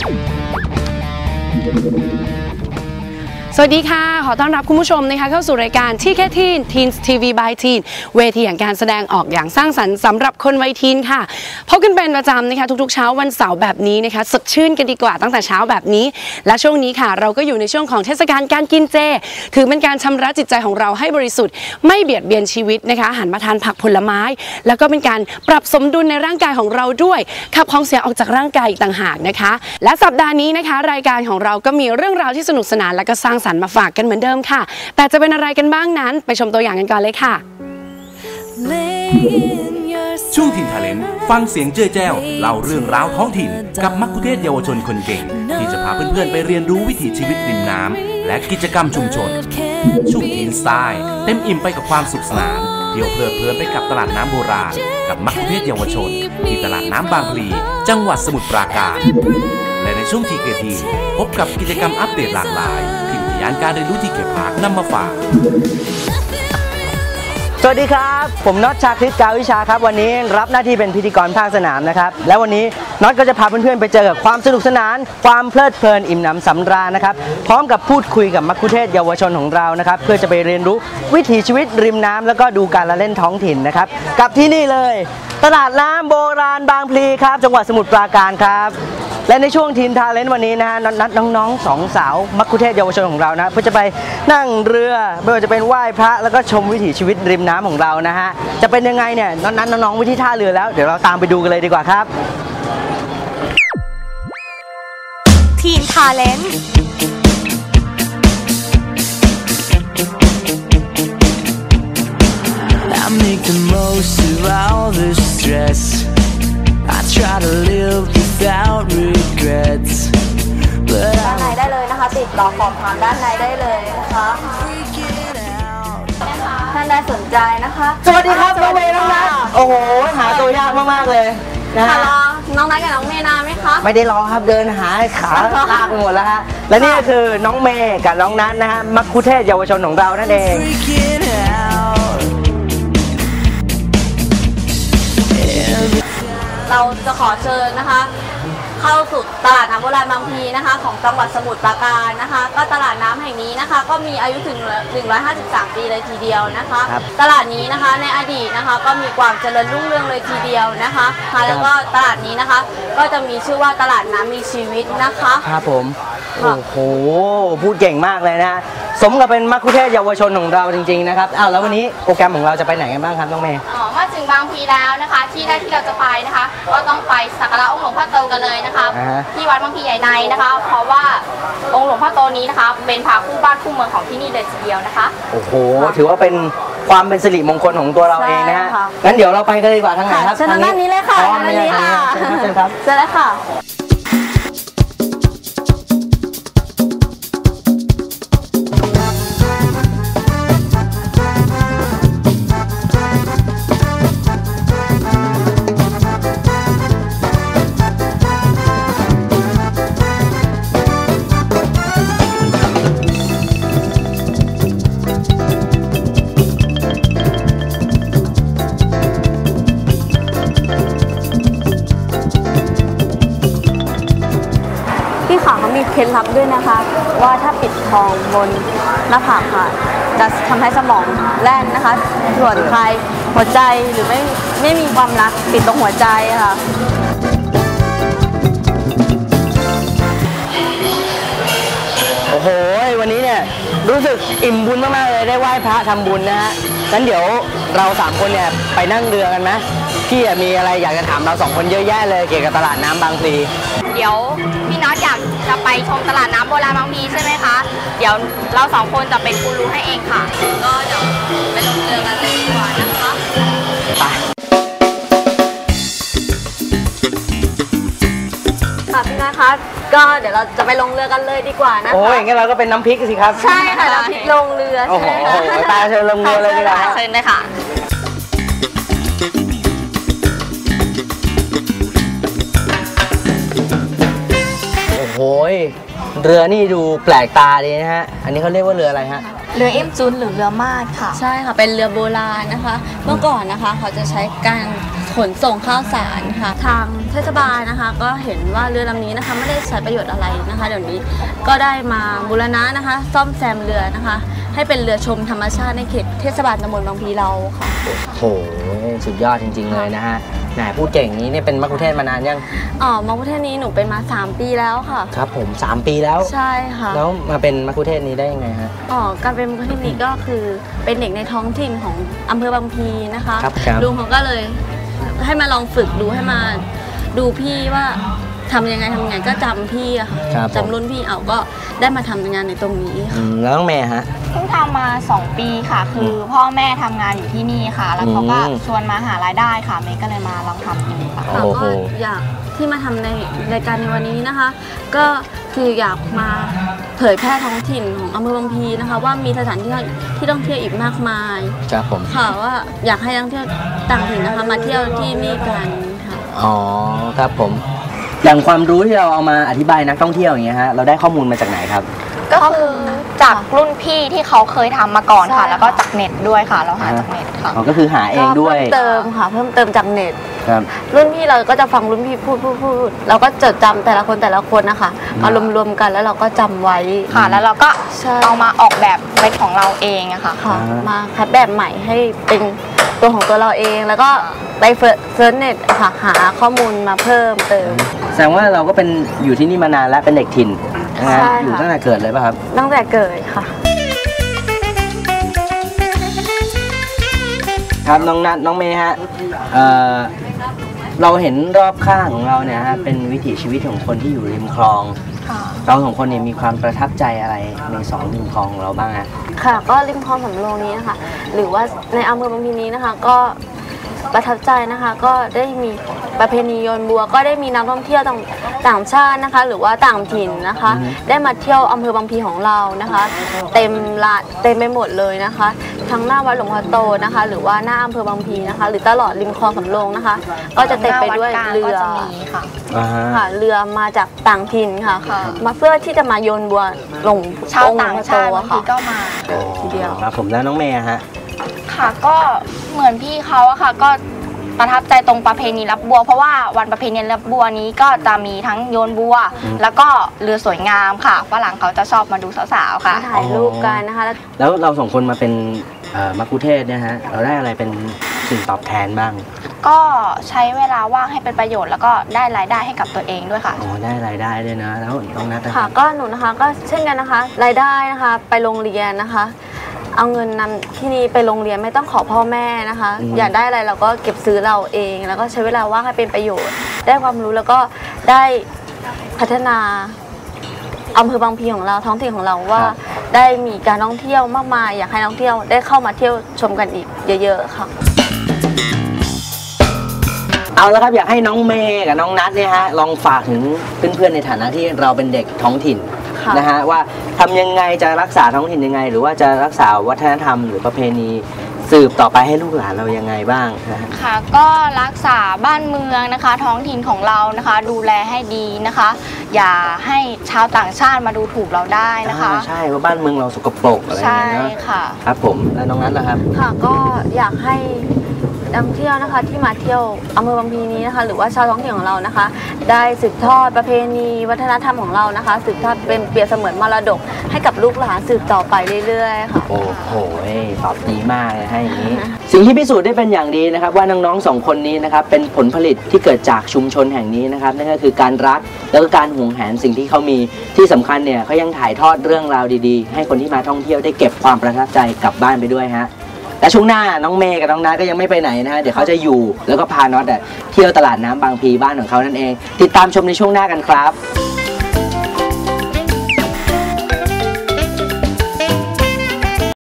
Thank you. สวัสดีค่ะ ขอต้อนรับคุณผู้ชมนะคะเข้าสู่รายการที่แค่ทีน Teens TV by Teen เวทีแห่งการแสดงออกอย่างสร้างสรรค์สำหรับคนวัยทีนค่ะพบกันเป็นประจำนะคะทุกๆเช้าวันเสาร์แบบนี้นะคะสดชื่นกันดีกว่าตั้งแต่เช้าแบบนี้ และช่วงนี้ค่ะ เราก็อยู่ในช่วงของเทศกาลการกินเจ ถือเป็นการชำระจิตใจของเราให้บริสุทธิ์ไม่เบียดเบียนชีวิตนะคะหันมาทานผักผลไม้ แล้วก็เป็นการปรับสมดุลในร่างกายของเราด้วยขับของเสียออกจากร่างกายอีกต่างหากนะคะ และสัปดาห์นี้นะคะ รายการของเราก็มีเรื่องราวที่สนุกสนานและก็สร้างสรรค์มาฝากกันเหมือนเดิมค่ะ แต่จะเป็นอะไรกันบ้างนั้น ไปชมตัวอย่างกันก่อนเลยค่ะ ช่วงถิ่นทาเลนฟังเสียงเจ้ยแจ้วเล่าเรื่องราวท้องถิ่น กับมักคุเทศเยาวชนคนเก่ง ที่จะพาเพื่อนๆไปเรียนรู้วิถีชีวิตริมน้ำและกิจกรรมชุมชนช่วงทีนสไตล์เต็มอิ่มไปกับความสุขสนานเที่ยวเพลิดเพลินไปกับตลาดน้ำโบราณ กับมักคุเทศเยาวชน ที่ตลาดน้ำบางพลี จังหวัดสมุทรปราการ และในช่วงทีเกทีพบกับกิจกรรมอัปเดตหลากหลายที่ ยานการเรียนรู้ที่เกพาร์คนำมาฝากสวัสดีครับ ผมน็อตชาคริตกาวิชาครับ วันนี้รับหน้าที่เป็นพิธีกรภาคสนามนะครับ และวันนี้น็อตก็จะพาเพื่อนๆไปเจอกับความสนุกสนาน ความเพลิดเพลินอิ่มหนำสำราญนะครับ พร้อมกับพูดคุยกับมักคุเทศเยาวชนของเรานะครับ เพื่อจะไปเรียนรู้วิถีชีวิตริมน้ำแล้วก็ดูการละเล่นท้องถิ่นนะครับ กับที่นี่เลย ตลาดน้ำโบราณบางพลีครับ จังหวัดสมุทรปราการครับ และในช่วงทีนทาเลนต์วันนี้นะฮะนัดน้องๆสองสาวมักคุเทศเยาวชนของเรานะเพื่อจะไปนั่งเรือไม่ว่าจะเป็นไหว้พระแล้วก็ชมวิถีชีวิตริมน้ำของเรานะฮะจะเป็นยังไงเนี่ยนัดน้องๆวิธีท่าเรือแล้วเดี๋ยวเราตามไปดูกันเลยดีกว่าครับ ทีมทาเลนต์ I make the most of all the stress. I try to live ติดต่อสอบถามด้านในได้เลยนะคะ get out. ท่านใดสนใจนะคะสวัสดีครับน้องเมย์น้องนัทโอ้โห หาตัวยากมากๆเลยนะค่ะฮะรอน้องนัทกับน้องเมย์นานไหมคะไม่ได้รอครับเดินหาขาลากไปหมดแล้วฮะและนี่ก็คือน้องเมย์กับน้องนัทนะฮะมักคุเทศเยาวชนของเรานั่นเอง Freaking out. เราจะขอเชิญนะคะ เข้าสู่ตลาดน้ำโบราณบางพลีนะคะ ของจังหวัดสมุทรปราการนะคะ ก็ตลาดน้ำแห่งนี้นะคะ ก็มีอายุถึง 153 ปีเลยทีเดียวนะคะ ครับตลาดนี้นะคะในอดีตนะคะ ก็มีความเจริญรุ่งเรืองเลยทีเดียวนะคะค่ะแล้วก็ตลาดนี้นะคะ ก็จะมีชื่อว่าตลาดน้ำมีชีวิตนะคะ ครับผม ค่ะ โอ้โห พูดเก่งมากเลยนะฮะสมกับเป็นมักคุเทศเยาวชนของเราจริงๆนะครับ อ้าวแล้ววันนี้โปรแกรมของเราจะไปไหนกันบ้างครับน้องเมย์อ๋อมาถึง บางพลีแล้วนะคะ ที่แรกที่เราจะไปนะคะ ก็ต้องไปสักการะองค์หลวงพ่อโตกันเลยนะคะ อ่าฮะ ที่วัดบางพลีใหญ่ในนะคะ เพราะว่าองค์หลวงพ่อโตนี้นะคะ เป็นพระคู่บ้านคู่เมืองของที่นี่เลยทีเดียวนะคะ โอ้โห ถือว่าเป็นความเป็นสิริมงคลของตัวเราเองนะฮะ ใช่ค่ะงั้นเดี๋ยวเราไปกันเลยดีกว่าทางไหนครับเชิญทางด้านนี้เลยค่ะอ๋อทางด้านนี้ค่ะ เชิญครับเชิญครับเชิญเลยค่ะ ล็ดลับด้วยนะคะ ว่าถ้าปิดทองบนหน้าผากค่ะจะทำให้สมองแล่นนะคะส่วนใครหัวใจหรือไม่ไม่มีความรักปิดตรงหัวใจค่ะโอ้โหวันนี้เนี่ยรู้สึกอิ่มบุญมากๆเลยได้ไหว้พระทำบุญนะฮะ งั้นเดี๋ยวเราสามคนเนี่ยไปนั่งเรือกันไหมพี่อะมีอะไรอยากจะถามเราสองคนเยอะแยะเลยเกี่ยวกับตลาดน้ำบางพลีเดี๋ยวพี่น็อตอยากจะไปชมตลาดน้ำโบราณบางพลีใช่ไหมคะ เดี๋ยวเราสองคนจะเป็นกูรูให้เองค่ะ ก็เดี๋ยวไปลงเรือกันเลย ก็เดี๋ยวเราจะไปลงเรือกันเลยดีกว่านะคะ โอ้ยงั้นเราก็เป็นน้ำพริกสิครับ ใช่ค่ะน้ำพริกลงเรือโอ้โหใช่ค่ะตาเชิญลงเรือเลยดีกว่าค่ะเชิญเลยค่ะ โอ้โหยเรือนี่ดูแปลกตาดีนะฮะ อันนี้เขาเรียกว่าเรืออะไรฮะ เรือเอ็มจุนหรือเรือมาดค่ะ ใช่ค่ะ เป็นเรือโบราณนะคะ เมื่อก่อนนะคะ เขาจะใช้การ ขนส่งข้าวสารค่ะ ทางเทศบาลนะคะ ก็เห็นว่าเรือลำนี้นะคะไม่ได้ใช้ประโยชน์อะไรนะคะ เดี๋ยวนี้ก็ได้มาบูรณะนะคะ ซ่อมแซมเรือนะคะ ให้เป็นเรือชมธรรมชาติในเขตเทศบาลตำบลบางพลีเราค่ะโหสุดยอดจริง ๆ เลยนะฮะแหมพูดเก่งอย่างนี้เนี่ยเป็นมักคุเทศก์มานานยังอ๋อมาประเทศนี้หนูเป็นมา 3 ปีแล้วค่ะ ครับผม 3 ปีแล้วใช่ค่ะแล้วมาเป็นมักคุเทศก์นี้ได้ยังไงฮะอ๋อการเป็นมุขที่นี้ก็คือเป็นเด็กในท้องถิ่นของอำเภอบางพลีนะคะครับครับลุงเขาก็เลย ให้มาลองฝึกดูให้มาดูพี่ว่า ทำยังไงทำยังไงก็จำพี่อะค่ะครับผม จำรุ่นพี่เอาก็ได้มาทำงานในตรงนี้ค่ะ อืมแล้วน้องเมย์ฮะ เพิ่งทำมา 2 ปีค่ะ คืออพ่อแม่ทำงานอยู่ที่นี่ค่ะ แล้วเขาก็อืม ชวนมาหารายได้ค่ะ เมย์ก็เลยมาลองทำดูค่ะโอ้โห ก็อยากที่มาทำในรายการในวันนี้นะคะ ก็คืออยากมาเผยแพร่ท้องถิ่นของอำเภอบางพลีนะคะ ว่ามีสถานที่ที่ท่องเที่ยวอีกมากมาย ครับผม ค่ะว่าอยากให้นักท่องเที่ยวต่างถิ่นนะคะมาเที่ยวที่นี่กันค่ะ อ๋อ ครับผม อย่างความรู้ที่เราเอามาอธิบายนักท่องเที่ยวอย่างเงี้ยฮะเราได้ข้อมูลมาจากไหนครับ ก็คือจากรุ่นพี่ที่เขาเคยทำมาก่อนใช่ค่ะค่ะ แล้วก็จากเน็ตด้วยค่ะ เราหาจากเน็ตค่ะ อ๋อก็คือหาเองด้วยก็เพิ่มเติมค่ะเพิ่มเติมจากเน็ต ครับ รุ่นพี่เราก็จะฟังรุ่นพี่พูดพูดพูดเราก็จดจำแต่ละคนแต่ละคนนะคะมารวมๆกันแล้วเราก็จำไว้ ค่ะ แล้วเราก็ใช่ เอามาออกแบบเป็นของเราเองอะค่ะ ค่ะอ่ามมาคัดแบบใหม่ให้เป็น ตัวของตัวเราเองแล้วก็ไปเซิร์ชเน็ตค่ะหาข้อมูลมาเพิ่มเติม แสดงว่าเราก็เป็นอยู่ที่นี่มานานแล้วเป็นเด็กถิ่นนะฮะใช่ค่ะอยู่ตั้งแต่เกิดเลยป่ะครับ ตั้งแต่เกิดค่ะ ครับน้องนัทน้องเมย์ฮะ เอ่อเราเห็นรอบข้างของเราเนี่ยฮะเป็นวิถีชีวิตของคนที่อยู่ริมคลอง ค่ะ เราสองคนเนี่ยมีความประทับใจอะไรในสองริมคลองของเราบ้างฮะค่ะ ก็ริมคลองสำโรงนี้นะคะหรือว่าในอำเภอบางพลีนี้นะคะ ก็ประทับใจนะคะ ก็ได้มีประเพณีโยนบัว ก็ได้มีนักท่องเที่ยวต่างต่างชาตินะคะ หรือว่าต่างถิ่นนะคะอือฮึได้มาเที่ยวอำเภอบางพลีของเรานะคะ เต็มละเต็มไปหมดเลยนะคะ ทั้งหน้าวัดหลวงพ่อโตนะคะ หรือว่าหน้าอำเภอบางพลีนะคะ หรือตลอดริมคลองสำโรงนะคะ ก็จะเต็มไปด้วยหน้าเรืวัดกลางก็อจะมีค่ะ อ่าฮะ ค่ะเรือมาจากต่างถิ่นค่ะ ค่ะ มาเพื่อที่จะมาโยนบัวลงชาวองค์หลต่างพ่อชาติโตบางอะทีค่ะก็มาทีเดียว ครับผมแล้วน้องเมย์ฮะ ค่ะก็เหมือนพี่เขาอะค่ะก็ประทับใจตรงประเพณีรับบัว เพราะว่าวันประเพณีรับบัวนี้ก็จะมีทั้งโยนบัว อืม แล้วก็เรือสวยงามค่ะฝรั่งเขาจะชอบมาดูสาวๆค่ะ ถ่ายรูปกันนะคะแล้วแล้วเราสองคนมาเป็นเอ่อ มักคุเทศก์เนี่ยฮะเราได้อะไรเป็นสิ่งตอบแทนบ้าง ก็ใช้เวลาว่างให้เป็นประโยชน์แล้วก็ได้รายได้ให้กับตัวเองด้วยค่ะอ๋อได้รายได้ด้วยนะ แล้วน้องนัทนะคค่ะรับก็หนูนะคะก็เช่นกันนะคะ รายได้นะคะ ไปโรงเรียนนะคะ เอาเงินนำที่นี่ไปโรงเรียนไม่ต้องขอพ่อแม่นะคะ อยากได้อะไรเราก็เก็บซื้อเราเอง แล้วก็ใช้เวลาว่างให้เป็นประโยชน์ ได้ความรู้แล้วก็ได้พัฒนา อำเภอบางพลีของเราท้องถิ่นของเราว่าได้มีการท่องเที่ยวมากมายอยากให้นักท่องเที่ยวได้เข้ามาเที่ยวชมกันอีกเยอะ ๆ ค่ะ เอาแล้วครับอยากให้น้องเมย์กับน้องนัทเนี่ยฮะลองฝากถึงเพื่อนๆในฐานะที่เราเป็นเด็กท้องถิ่นค่ะ นะฮะว่าทำยังไงจะรักษาท้องถิ่นยังไง หรือว่าจะรักษาวัฒนธรรมหรือประเพณีสืบต่อไปให้ลูกหลานเรายังไงบ้างนะฮะ ค่ะก็รักษาบ้านเมืองนะคะ ท้องถิ่นของเรานะคะ ดูแลให้ดีนะคะ อย่าให้ชาวต่างชาติมาดูถูกเราได้นะคะ อ่าใช่ว่าบ้านเมืองเราสกปรกอะไรอย่างใช่เงี้ยเนอะค่ะ ครับผมแล้วน้องนัทล่ะครับ ค่ะก็อยากให้ นักท่องเที่ยวนะคะที่มาเที่ยวอำเภอบางพีนี้นะคะ หรือว่าชาวท้องถิ่นของเรานะคะ ได้สืบทอดประเพณีวัฒนธรรมของเรานะคะสืบทอดเป็นเปรียบเสมือนมรดก ให้กับลูกหลานสืบต่อไปเรื่อยๆค่ะโอ้โหตอบดีมากเลยให้อย่างนี้ สิ่งที่พิสูจน์ได้เป็นอย่างดีนะครับ ว่าน้องๆสองคนนี้นะครับเป็นผลผลิตที่เกิดจากชุมชนแห่งนี้นะครับนั่นก็คือการรักแล้วก็การห่วงแหนสิ่งที่เขามีที่สำคัญเนี่ยเขายังถ่ายทอดเรื่องราวดีๆ ให้คนที่มาท่องเที่ยวได้เก็บความประทับใจกลับบ้านไปด้วยฮะ และช่วงหน้าน้องเมย์กับน้องนัทก็ยังไม่ไปไหนนะฮะเดี๋ยวเขาจะอยู่แล้วก็พาน็อตอะเที่ยวตลาดน้ำบางพลีบ้านของเขานั่นเอง ติดตามชมในช่วงหน้ากันครับ